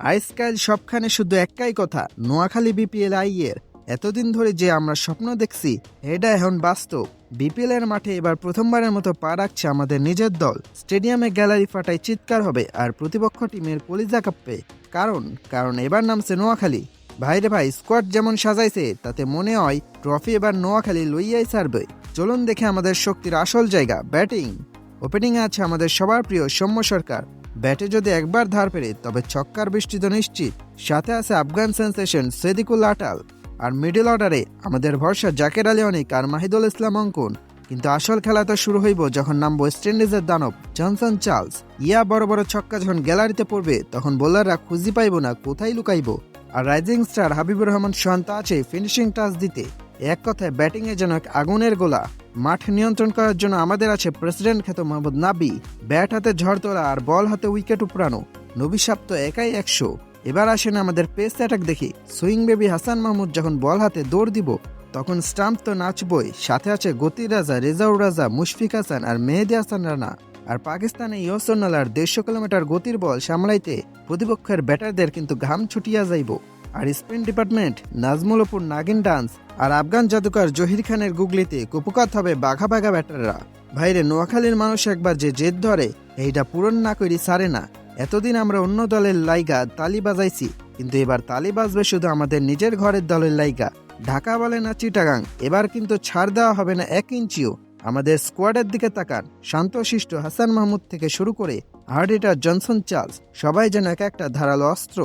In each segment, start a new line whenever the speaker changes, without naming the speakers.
আজকাল সবখানে শুধু একটাই কথা, নোয়াখালী বিপিএল আইয়ের এতদিন ধরে যে আমরা স্বপ্ন দেখছি, এটা এখন বাস্তব। বিপিএল এর মাঠে এবার প্রথমবারের মতো পা রাখছে আমাদের নিজের দল। স্টেডিয়ামে গ্যালারি ফাটায় চিৎকার হবে আর প্রতিপক্ষ টিমের কলিজা কাঁপবে। কারণ কারণ এবার নামছে নোয়াখালী। ভাইরে ভাই স্কোয়াড যেমন সাজাইছে, তাতে মনে হয় ট্রফি এবার নোয়াখালী লইয়াই ছাড়বে। চলুন দেখে আমাদের শক্তির আসল জায়গা ব্যাটিং ওপেনিংয়ে আছে আমাদের সবার প্রিয় সৌম্য সরকার। ব্যাটে যদি একবার ধার পেরে, তবে ছক্কার বৃষ্টি তো নিশ্চিত। সাথে আছে আফগান সেন্সেশন সেদিকুল আটাল। আর মিডল অর্ডারে আমাদের ভরসা জাকের আলী অনিক আর মাহিদুল ইসলাম অঙ্কন। কিন্তু আসল খেলা তো শুরু হইব যখন নামবো ওয়েস্ট ইন্ডিজের দানব জনসন চার্লস। ইয়া বড় বড় ছক্কা যখন গ্যালারিতে পড়বে, তখন বোলাররা খুঁজি পাইব না, কোথায় লুকাইব। আর রাইজিং স্টার হাবিবুর রহমান শান্ত আছে ফিনিশিং টাচ দিতে। এক কথায় ব্যাটিংয়ে যেন এক আগুনের গোলা। মাঠ নিয়ন্ত্রণ করার জন্য আমাদের আছে প্রেসিডেন্ট খ্যাত মোহাম্মদ নাবি। ব্যাট হাতে ঝড় তোলা আর বল হাতে উইকেট উপড়ানো। নবিসাপ তো একাই একশো। এবার আসেন আমাদের পেস অ্যাটাক দেখি। সুইং বেবি হাসান মাহমুদ যখন বল হাতে দৌড় দিব, তখন স্টাম্প তো নাচবই। সাথে আছে গতি রাজা, রেজাউর রাজা, মুশফিক হাসান আর মেহেদি হাসান রানা। আর পাকিস্তানে ইয়সন্নালার দেড়শো কিলোমিটার গতির বল সামলাইতে প্রতিপক্ষের ব্যাটারদের কিন্তু ঘাম ছুটিয়া যাইব। আর স্পিন ডিপার্টমেন্ট নাজমুলপুর নাগিন ডান্স আর আফগান জাদুকর জহির খানের গুগলিতে কুপুকাত হবে বাঘা বাঘা ব্যাটাররা। ভাইরে, নোয়াখালীর মানুষ একবার যে জেদ ধরে, এইটা পূরণ না করি সারে না। এতদিন আমরা অন্য দলের লাইগা তালি বাজাইছি, কিন্তু এবার তালি বাজবে শুধু আমাদের নিজের ঘরের দলের লাইগা। ঢাকা বলে না চিটাগাং, এবার কিন্তু ছাড় দেওয়া হবে না এক ইঞ্চিও। আমাদের স্কোয়াডের দিকে তাকান। শান্তশিষ্ট হাসান মাহমুদ থেকে শুরু করে হার্ডিটার জনসন চার্লস, সবাই যেন এক একটা ধারালো অস্ত্র।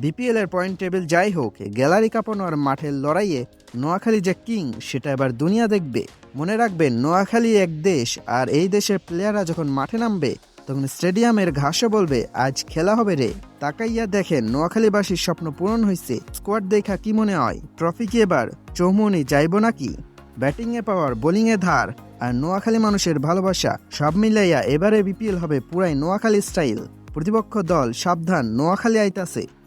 বিপিএল এর পয়েন্ট টেবিল যাই হোক গ্যালারি কাঁপানো আর মাঠের লড়াইয়ে নোয়াখালী যে কিং, সেটা এবার দুনিয়া দেখবে। মনে রাখবেন নোয়াখালী এক দেশ, আর এই দেশের প্লেয়াররা যখন মাঠে নামবে, তখন স্টেডিয়ামের ঘাসও বলবে, আজ খেলা হবে রে। তাকাইয়া দেখেন, নোয়াখালীবাসীর স্বপ্ন পূরণ হয়েছে স্কোয়াড দেখা কি মনে হয়? ট্রফি কি এবার? চৌমনি যাইব নাকি? ব্যাটিংয়ে পাওয়ার বোলিংয়ে ধার, আর নোয়াখালী মানুষের ভালোবাসা, সব মিলাইয়া এবারে বিপিএল হবে পুরাই নোয়াখালী স্টাইল প্রতিপক্ষ দল সাবধান, নোয়াখালী আইতাছে।